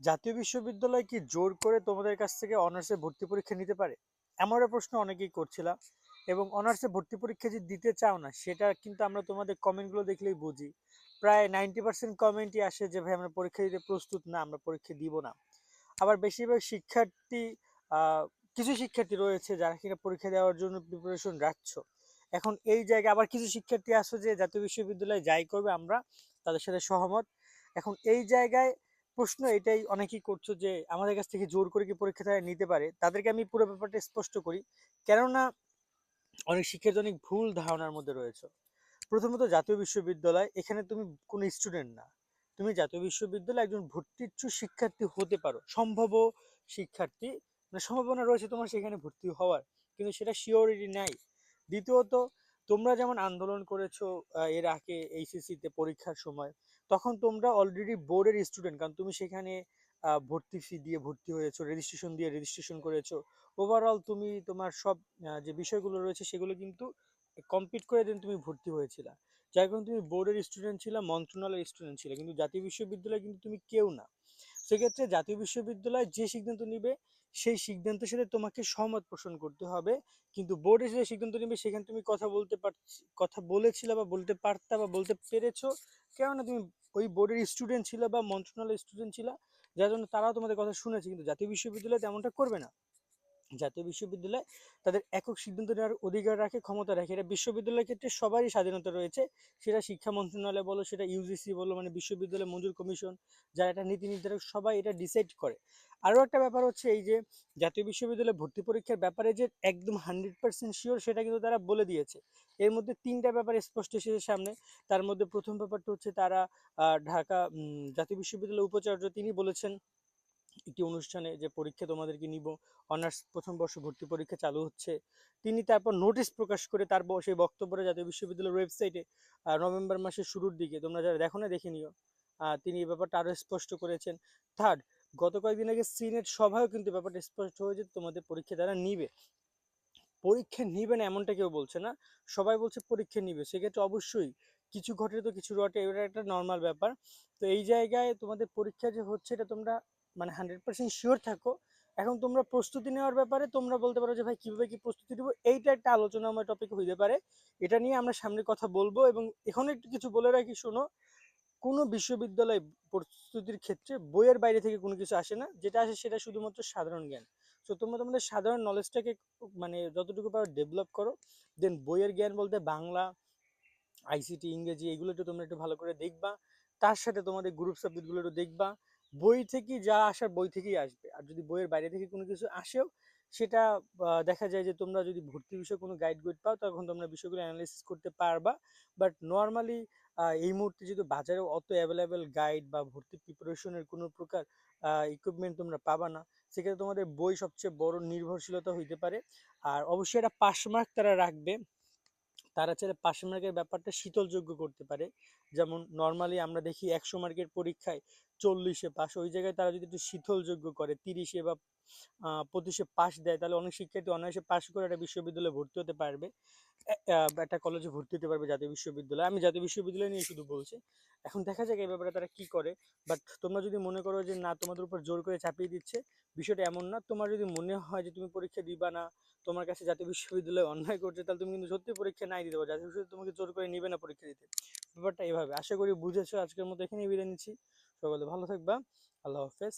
জাতীয় বিশ্ববিদ্যালয় কি জোর করে তোমাদের কাছ থেকে অনার্সে ভর্তি পরীক্ষা নিতে পারে? এমন প্রশ্ন অনেকেই করছিলাম। এবং অনার্সে ভর্তি পরীক্ষা যে দিতে চাও না, সেটা কিন্তু আমরা তোমাদের কমেন্টগুলো দেখলেই বুঝি। প্রায় নাইনটি পার্সেন্ট কমেন্টই আসে যে, ভাই, আমরা পরীক্ষা দিতে প্রস্তুত না, আমরা পরীক্ষা দিব না। আবার বেশিরভাগ শিক্ষার্থী কিছু শিক্ষার্থী রয়েছে যারা কিনা পরীক্ষা দেওয়ার জন্য প্রিপারেশন রাখছ। এখন এই জায়গায় আবার কিছু শিক্ষার্থী আসো যে, জাতীয় বিশ্ববিদ্যালয়ে যাই করবে, আমরা তাদের সাথে সহমত। এখন এই জায়গায় প্রশ্ন এটাই অনেকেই করছ যে, আমাদের কাছ থেকে জোর করে কি পরীক্ষা তারা নিতে পারে? তাদেরকে আমি পুরো ব্যাপারটা স্পষ্ট করি। কেননা, অনেক শিক্ষার্থী অনেক ভুল ধারণার মধ্যে রয়েছে। প্রথমত জাতীয় বিশ্ববিদ্যালয়, এখানে তুমি কোনো স্টুডেন্ট না। তুমি জাতীয় বিশ্ববিদ্যালয়ে একজন ভর্তিচ্ছু শিক্ষার্থী হতে পারো। সম্ভব শিক্ষার্থী মানে সম্ভাবনা রয়েছে তোমার সেখানে ভর্তি হওয়ার, কিন্তু সেটা শিওরিটি নাই। দ্বিতীয়ত, তোমরা যেমন আন্দোলন করেছ এর আগে এইচএসসি তে পরীক্ষার সময় তখন তোমরা অলরেডি বোর্ডের স্টুডেন্ট কারণ তুমি সেখানে ভর্তি ফি দিয়ে ভর্তি হয়েছো রেজিস্ট্রেশন দিয়ে রেজিস্ট্রেশন করেছ। ওভারঅল তুমি তোমার সব যে বিষয়গুলো রয়েছে সেগুলো কিন্তু কমপ্লিট করে দিন তুমি ভর্তি হয়েছিলা। যার কারণে তুমি বোর্ডের স্টুডেন্ট ছিলা, মন্ত্রণালয়ের স্টুডেন্ট ছিলে। কিন্তু জাতীয় বিশ্ববিদ্যালয়ে কিন্তু তুমি কেউ না। সেক্ষেত্রে জাতীয় বিশ্ববিদ্যালয় যে সিদ্ধান্ত নিবে সেই সিদ্ধান্তের সাথে তোমাকে সহমত পোষণ করতে হবে। কিন্তু বোর্ডে যে সিদ্ধান্ত নেবে, সেখানে তুমি কথা বলতে পারছি, কথা বলেছিলে বা বলতে পারতা বা বলতে পেরেছ। কেননা তুমি ওই বোর্ডের স্টুডেন্ট ছিল বা মন্ত্রণালয়ের স্টুডেন্ট ছিল, যার জন্য তারাও তোমাদের কথা শুনেছে। কিন্তু জাতীয় বিশ্ববিদ্যালয় তেমনটা করবে না। জাতীয় বিশ্ববিদ্যালয় তাদের একক সিদ্ধান্ত নেওয়ার অধিকার রাখে, ক্ষমতা রাখে। এটা বিশ্ববিদ্যালয়ের ক্ষেত্রে সবারই স্বাধীনতা রয়েছে। সেটা শিক্ষা মন্ত্রণালয় বলো, সেটা ইউজিসি বলো মানে বিশ্ববিদ্যালয় মঞ্জুর কমিশন, যারা এটা নীতি নির্ধারক, সবাই এটা ডিসাইড করে। আরও একটা ব্যাপার হচ্ছে এই যে, জাতীয় বিশ্ববিদ্যালয়ে ভর্তি পরীক্ষার ব্যাপারে যে একদম হান্ড্রেড পার্সেন্ট শিওর সেটা কিন্তু তারা বলে দিয়েছে। এর মধ্যে তিনটা ব্যাপার স্পষ্ট এসেছে সামনে। তার মধ্যে প্রথম ব্যাপারটা হচ্ছে তারা ঢাকা জাতীয় বিশ্ববিদ্যালয়ের উপাচার্য, তিনি বলেছেন একটি অনুষ্ঠানে যে পরীক্ষা তোমাদেরকে নিব অনার্স প্রথম বর্ষ ভর্তি পরীক্ষা চালু হচ্ছে। তিনি তারপর নোটিশ প্রকাশ করে তার সেই বক্তব্যটা জাতীয় বিশ্ববিদ্যালয়ের ওয়েবসাইটে নভেম্বর মাসের শুরুর দিকে, তোমরা যারা দেখো না দেখে নিও। তিনি এই ব্যাপারটা আরও স্পষ্ট করেছেন। থার্ড গত কয়েকদিন আগে সিনেট সভায়ও কিন্তু ব্যাপারটা স্পষ্ট হয়েছে, তোমাদের পরীক্ষা তারা নিবে। পরীক্ষা নিবে না এমনটা কেউ বলছে না, সবাই বলছে পরীক্ষা নিবে। সেক্ষেত্রে অবশ্যই কিছু ঘটে তো কিছু রটে এটা একটা নর্মাল ব্যাপার। তো এই জায়গায় তোমাদের পরীক্ষা যে হচ্ছে এটা তোমরা মানে হান্ড্রেড পার্সেন্ট শিওর থাকো। এখন তোমরা প্রস্তুতি নেওয়ার ব্যাপারে তোমরা বলতে পারো যে, ভাই, কীভাবে কি প্রস্তুতি নেব? এইটা একটা আলোচনাময় টপিক হইতে পারে। এটা নিয়ে আমরা সামনে কথা বলব এবং এখানে একটু কিছু বলে রাখি, শোনো। কোনো বিশ্ববিদ্যালয় প্রস্তুতির ক্ষেত্রে বইয়ের বাইরে থেকে কোনো কিছু আসে না। যেটা আসে সেটা শুধুমাত্র সাধারণ জ্ঞান। তো তোমরা তোমাদের সাধারণ নলেজটাকে মানে যতটুকু পারো ডেভেলপ করো। দেন বইয়ের জ্ঞান বলতে বাংলা আইসিটি ইংরেজি, এগুলো একটু তোমরা একটু ভালো করে দেখবা। তার সাথে তোমাদের গ্রুপ সাবজেক্টগুলো একটু দেখবা। বই থেকে যা আসার বই থেকেই আসবে। আর যদি বইয়ের বাইরে থেকে কোনো কিছু আসেও, সেটা দেখা যায় যে তোমরা যদি ভর্তি বিষয়ে কোনো গাইড গুইড পাও, তখন তোমরা বিষয়গুলো অ্যানালাইসিস করতে পারবা। বাট নর্মালি এই মুহূর্তে যেহেতু বাজারে অত অ্যাভেলেবেল গাইড বা ভর্তি প্রিপারেশনের কোনো প্রকার ইকুইপমেন্ট তোমরা পাবা না। সেক্ষেত্রে তোমাদের বই সবচেয়ে বড় নির্ভরশীলতা হইতে পারে। আর অবশ্যই একটা পাস মার্ক তারা রাখবে। তারা চাইলে পাস মার্কের ব্যাপারটা শীতলযোগ্য করতে পারে। যেমন নর্মালি আমরা দেখি একশো মার্কের পরীক্ষায় চল্লিশে পাস ওই জায়গায় তারা যদি একটু শীতলযোগ্য করে, তিরিশে বা পঁচিশে পাস দেয়, তাহলে অনেক শিক্ষার্থী অনায়াসে পাস করে একটা বিশ্ববিদ্যালয়ে ভর্তি হতে পারবে। একটা কলেজে ভর্তি হতে পারবে জাতীয় বিশ্ববিদ্যালয়ে। আমি জাতীয় বিশ্ববিদ্যালয় নিয়ে শুধু বলছি। এখন দেখা যাক এই ব্যাপারে তারা কি করে। বাট তোমরা যদি মনে করো যে, না, তোমাদের উপর জোর করে চাপিয়ে দিচ্ছে, বিষয়টা এমন না। তোমার যদি মনে হয় যে, তুমি পরীক্ষা দিবা না, তোমার কাছে জাতীয় বিশ্ববিদ্যালয় অন্যায় করছে, তাহলে তুমি কিন্তু সত্যি পরীক্ষা নাই দিতে পারো। জাতীয় বিশ্ববিদ্যালয় তোমাকে জোর করে নিবে না পরীক্ষা দিতে। ব্যাপারটা এইভাবে। আশা করি বুঝেছ। আজকের মতো এখানেই বিদায় নিচ্ছি। সকলে ভালো থাকবা। আল্লাহ হাফেজ।